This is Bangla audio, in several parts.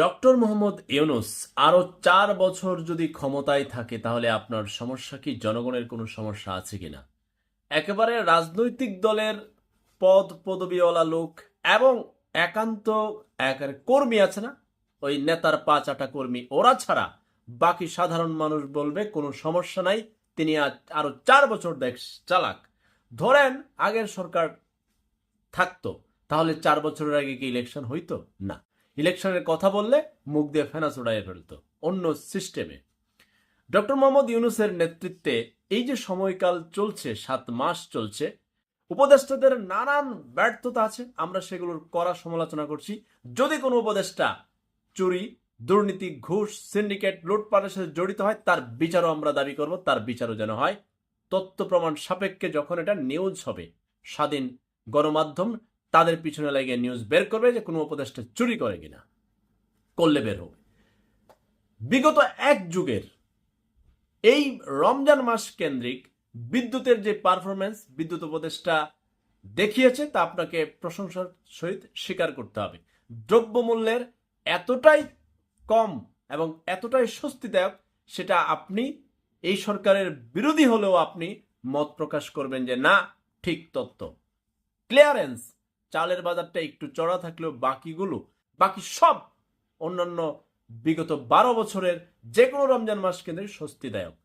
ডক্টর মোহাম্মদ ইউনুস আরও চার বছর যদি ক্ষমতায় থাকে, তাহলে আপনার সমস্যা কি? জনগণের কোনো সমস্যা আছে কিনা একেবারে রাজনৈতিক দলের পদ পদবিওয়ালা লোক এবং একান্ত একের কর্মী আছে না? ওই নেতার পাঁচ আটা কর্মী। ওরা ছাড়া বাকি সাধারণ মানুষ বলবে কোনো সমস্যা নাই। তিনি আজ- আরও চার বছর দেখ চালাক। ধরেন, আগের সরকার থাকতো, তাহলে চার বছরের আগে কি ইলেকশন হইতো? না। ইলেকশনের কথা বললে মুখ দিয়ে ফেনা চড়াইয়ে ফেলতো। অন্য সিস্টেমে। ডক্টর মোহাম্মদ ইউনুসের নেতৃত্বে এই যে সময়কাল চলছে, সাত মাস চলছে, উপদেষ্টাদের নানান ব্যর্থতা আছে। আমরা সেগুলোর কড়া সমালোচনা করছি। যদি কোনো উপদেষ্টা চুরি, দুর্নীতি, ঘুষ, সিন্ডিকেট, লুটপাটের সাথে জড়িত হয়, তার বিচারও আমরা দাবি করব, তার বিচারও যেন হয়। তথ্য প্রমাণ সাপেক্ষে যখন এটা নিউজ হবে, স্বাধীন গণমাধ্যম তাদের পিছনে লাগিয়ে নিউজ বের করবে যে কোনো উপদেষ্টা চুরি করে কিনা। করলে বের হবে। বিগত এক যুগের এই রমজান মাস কেন্দ্রিক বিদ্যুতের যে পারফরমেন্স বিদ্যুৎ উপদেষ্টা দেখিয়েছে, তা আপনাকে প্রশংসার সহিত স্বীকার করতে হবে। দ্রব্যমূল্যের এতটাই কম এবং এতটাই স্বস্তিদায়ক, সেটা আপনি এই সরকারের বিরোধী হলেও আপনি মত প্রকাশ করবেন যে না, ঠিক তত্ত্ব ক্লিয়ারেন্স চালের বাজারটা একটু চড়া থাকলেও বাকিগুলো, বাকি সব অন্যান্য বিগত বারো বছরের যে কোনো রমজান মাস কেন্দ্রে স্বস্তিদায়ক।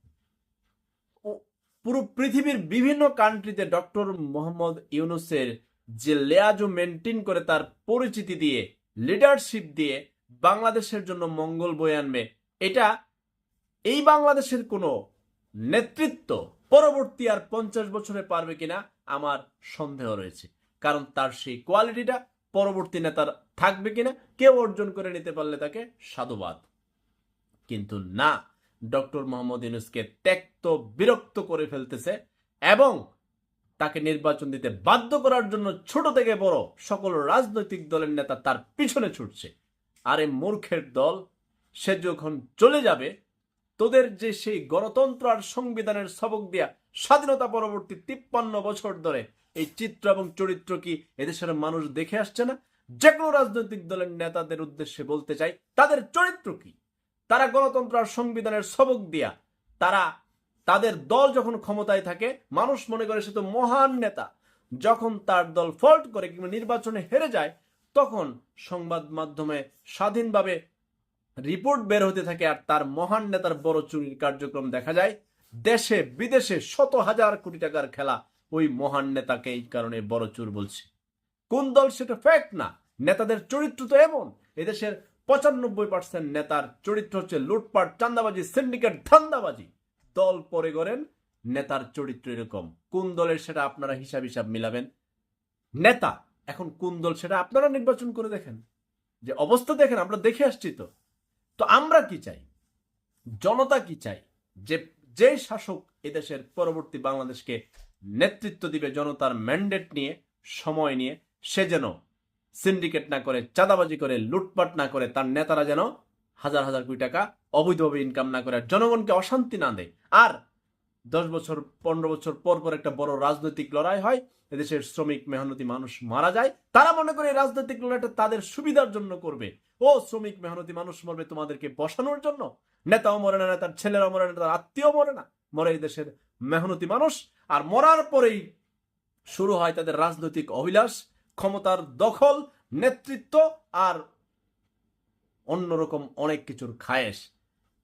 পুরো পৃথিবীর বিভিন্ন কান্ট্রিতে ডক্টর মোহাম্মদ ইউনুসের যে লেয়াজু মেনটেন করে তার পরিচিতি দিয়ে, লিডারশিপ দিয়ে বাংলাদেশের জন্য মঙ্গল বয়ে আনবে, এটা এই বাংলাদেশের কোনো নেতৃত্ব পরবর্তী আর পঞ্চাশ বছরে পারবে কিনা আমার সন্দেহ রয়েছে। কারণ তার সেই কোয়ালিটিটা পরবর্তী নেতার থাকবে কিনা কেউ অর্জন করে নিতে পারলে তাকে সাধুবাদ। কিন্তু না, ডক্টর মোহাম্মদ ইউনুসকে ত্যক্ত, বিরক্ত করে ফেলতেছে এবং তাকে নির্বাচন দিতে বাধ্য করার জন্য ছোট থেকে বড় সকল রাজনৈতিক দলের নেতা তার পিছনে ছুটছে। আর মূর্খের দল, সে যখন চলে যাবে, তোদের যে সেই গণতন্ত্র আর সংবিধানের সবক দিয়া স্বাধীনতা পরবর্তী তিপ্পান্ন বছর ধরে এই চিত্র এবং চরিত্র কি এদেশের মানুষ দেখে আসছে না? যে কোনো রাজনৈতিক দলের নেতাদের উদ্দেশ্যে বলতে চাই, তাদের চরিত্র কি? তারা গণতন্ত্র আর সংবিধানের সবক দিয়া, তারা, তাদের দল যখন ক্ষমতায় থাকে, মানুষ মনে করে সে তো মহান নেতা। যখন তার দল ফল্ট করে কিংবা নির্বাচনে হেরে যায়, তখন সংবাদ মাধ্যমে স্বাধীনভাবে রিপোর্ট বের হতে থাকে আর তার মহান নেতার বড় চুরির কার্যক্রম দেখা যায়। দেশে, বিদেশে শত হাজার কোটি টাকার খেলা ওই মহান নেতাকে এই কারণে বড় চোর বলছে। কোন দল সেটা ফ্যাক্ট না। নেতাদের চরিত্র তো এমন। এদেশের পঁচানব্বই পার্সেন্ট নেতার চরিত্র হচ্ছে লুটপাট চান্দাবাজি সিন্ডিকেট ধান্দাবাজি। দল পরে করেন নেতার চরিত্র এরকম। কোন দলের সেটা আপনারা হিসাব হিসাব মিলাবেন? নেতা, এখন কোন দল সেটা আপনারা নির্বাচন করে দেখেন। যে অবস্থা দেখেন, আমরা দেখে আসছি তো। তো আমরা কি চাই? জনতা কি চাই? যে যে শাসক এদেশের পরবর্তী বাংলাদেশকে নেতৃত্ব দিবে জনতার ম্যান্ডেট নিয়ে, সময় নিয়ে। সে যেন সিন্ডিকেট না করে, চাঁদাবাজি করে, লুটপাট না করে, তার নেতারা যেন হাজার হাজার কোটি টাকা অবৈধভাবে ইনকাম না করে জনগণকে অশান্তি না দেয়। আর দশ বছর, পনেরো বছর পর পর একটা বড় রাজনৈতিক লড়াই হয়, এদেশের শ্রমিক মেহনতি মানুষ মারা যায়, তারা মনে করে রাজনৈতিক লড়াইটা তাদের সুবিধার জন্য করবে। ও শ্রমিক মেহনতি মানুষ মরবে তোমাদেরকে বসানোর জন্য। নেতাও মরে না নেতার ছেলেরাও মরে না, তার আত্মীয় মরে না। মরে এই দেশের মেহনতি মানুষ। আর মরার পরেই শুরু হয় তাদের রাজনৈতিক অভিলাষ, ক্ষমতার দখল, নেতৃত্ব আর অন্যরকম অনেক কিছুর খায়েশ।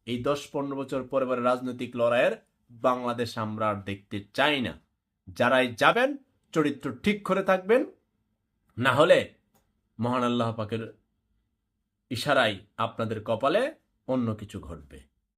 এই দশ পনেরো বছর পরে পরে রাজনৈতিক লড়াইয়ের বাংলাদেশ আমরা আর দেখতে চাই না। যারাই যাবেন, চরিত্র ঠিক করে থাকবেন, না হলে মহান আল্লাহ পাকের ইশারায় আপনাদের কপালে অন্য কিছু ঘটবে।